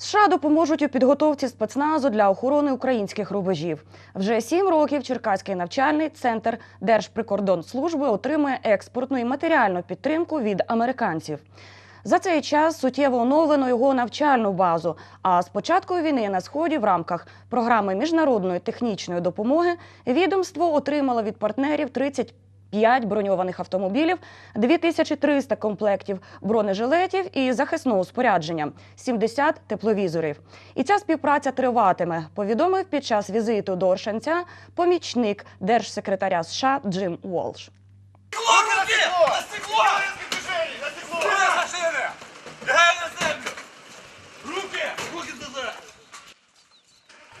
США допоможуть у підготовці спецназу для охорони українських рубежів. Вже сім років Черкаський навчальний центр Держприкордонслужби отримує експортну і матеріальну підтримку від американців. За цей час суттєво оновлено його навчальну базу. А з початку війни на сході в рамках програми міжнародної технічної допомоги відомство отримало від партнерів 30 5 броньованих автомобілів, 2300 комплектів бронежилетів і захисного спорядження, 70 тепловізорів. І ця співпраця триватиме, повідомив під час візиту до Оршанця помічник держсекретаря США Джим Уолш. Руки!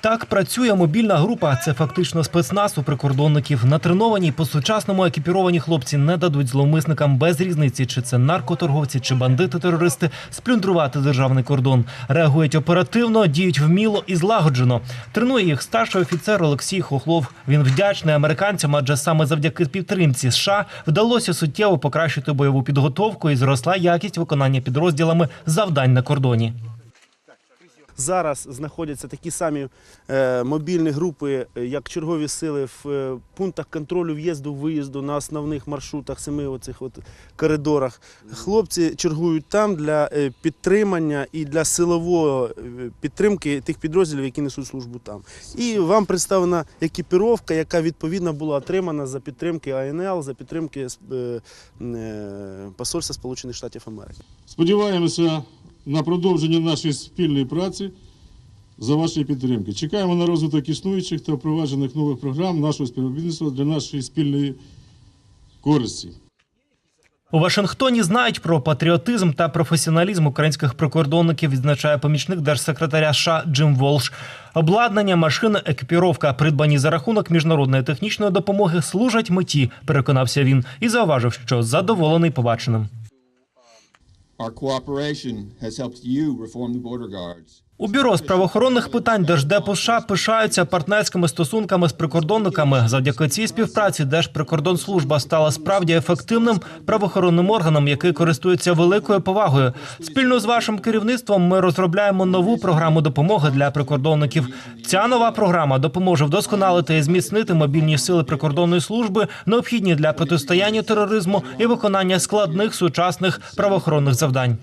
Так працює мобільна група. Це фактично спецназ у прикордонників. Натреновані по-сучасному екіпіровані хлопці не дадуть зловмисникам без різниці, чи це наркоторговці, чи бандити-терористи, сплюндрувати державний кордон. Реагують оперативно, діють вміло і злагоджено. Тренує їх старший офіцер Олексій Хохлов. Він вдячний американцям, адже саме завдяки підтримці США вдалося суттєво покращити бойову підготовку і зросла якість виконання підрозділами завдань на кордоні. Зараз знаходяться такі самі е, мобільні групи, е, як чергові сили в е, пунктах контролю в'їзду, виїзду на основних маршрутах, семи оцих от коридорах. Хлопці чергують там для підтримання і для силової підтримки тих підрозділів, які несуть службу там. І вам представлена екіпіровка, яка відповідно була отримана за підтримки АНЛ, за підтримки Посольства Сполучених Штатів Америки. Сподіваємося на продовження нашої спільної праці за вашої підтримки. Чекаємо на розвиток існуючих та впроваджених нових програм нашого співробітництва для нашої спільної користі. У Вашингтоні знають про патріотизм та професіоналізм українських прикордонників, відзначає помічник держсекретаря США Джим Волш. Обладнання, машини, екіпіровка, придбані за рахунок міжнародної технічної допомоги, служать меті, переконався він, і зауважив, що задоволений побаченим. Our cooperation has helped you reform the border guards. У бюро з правоохоронних питань Держдепу США пишаються партнерськими стосунками з прикордонниками. Завдяки цій співпраці Держприкордонслужба стала справді ефективним правоохоронним органом, який користується великою повагою. Спільно з вашим керівництвом ми розробляємо нову програму допомоги для прикордонників. Ця нова програма допоможе вдосконалити і зміцнити мобільні сили прикордонної служби, необхідні для протистояння тероризму і виконання складних сучасних правоохоронних завдань.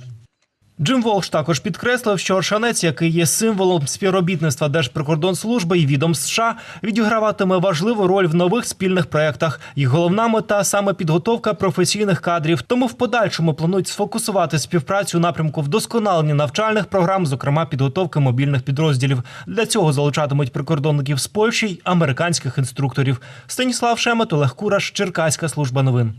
Джим Волш також підкреслив, що Оршанець, який є символом співробітництва Держприкордонслужби і відом США, відіграватиме важливу роль в нових спільних проєктах. Їх головна мета саме підготовка професійних кадрів. Тому в подальшому планують сфокусувати співпрацю напрямку вдосконалення навчальних програм, зокрема підготовки мобільних підрозділів. Для цього залучатимуть прикордонників з Польщі й американських інструкторів. Станіслав Шемет, Олег Кураш, Черкаська служба новин.